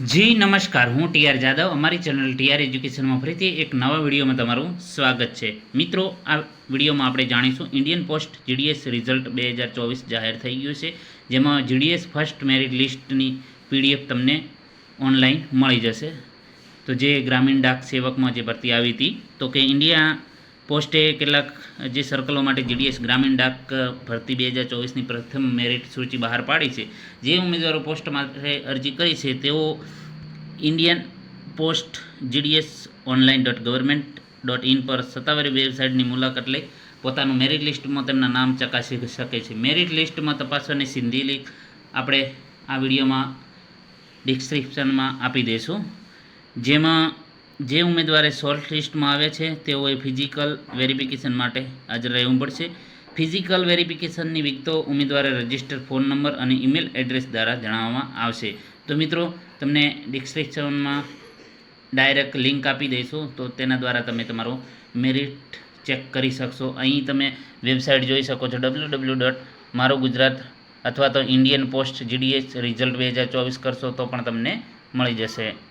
જી, નમસ્કાર. હું ટીઆર જાદવ. અમારી ચેનલ ટીઆર એજ્યુકેશનમાં ફરીથી એક નવા વિડીયોમાં તમારું સ્વાગત છે. મિત્રો, આ વિડીયોમાં આપણે જાણીશું ઇન્ડિયન પોસ્ટ જીડીએસ રિઝલ્ટ બે હજાર ચોવીસ જાહેર થઈ ગયું છે, જેમાં જીડીએસ ફર્સ્ટ મેરિટ લિસ્ટની પીડીએફ તમને ઓનલાઈન મળી જશે. તો જે ગ્રામીણ ડાક સેવકમાં જે ભરતી આવી હતી, તો કે ઇન્ડિયા પોસ્ટે કેટલાક જે સર્કલો માટે જીડીએસ ગ્રામીણ ડાક ભરતી બે હજાર ચોવીસની પ્રથમ મેરિટ સૂચિ બહાર પાડી છે. જે ઉમેદવારો પોસ્ટ માટે અરજી કરી છે, તેઓ Indian Post GDS online dot government dot in પર સત્તાવારી વેબસાઇટની મુલાકાત લઈ પોતાનું મેરિટ લિસ્ટમાં તેમના નામ ચકાસી શકે છે. મેરિટ લિસ્ટમાં તપાસવાની સિંધી લીક આપણે આ વિડીયોમાં ડિસ્ક્રિપ્શનમાં આપી દઈશું. જેમાં જે ઉમેદવારે શોર્ટ લિસ્ટમાં આવે છે, તેઓએ ફિઝિકલ વેરિફિકેશન માટે હાજર રહેવું પડશે. ફિઝિકલ વેરિફિકેશનની વિગતો ઉમેદવારે રજિસ્ટર ફોન નંબર અને ઈમેલ એડ્રેસ દ્વારા જણાવવામાં આવશે. તો મિત્રો, તમને ડિસ્ક્રિપ્શનમાં ડાયરેક્ટ લિંક આપી દઈશું, તો તેના દ્વારા તમે તમારો મેરિટ ચેક કરી શકશો. અહીં તમે વેબસાઇટ જોઈ શકો છો ડબલ્યુ ડબલ્યુ ડોટ મારો ગુજરાત અથવા તો ઇન્ડિયન પોસ્ટ જીડીએસ રિઝલ્ટ બે હજાર ચોવીસ કરશો તો પણ તમને મળી જશે.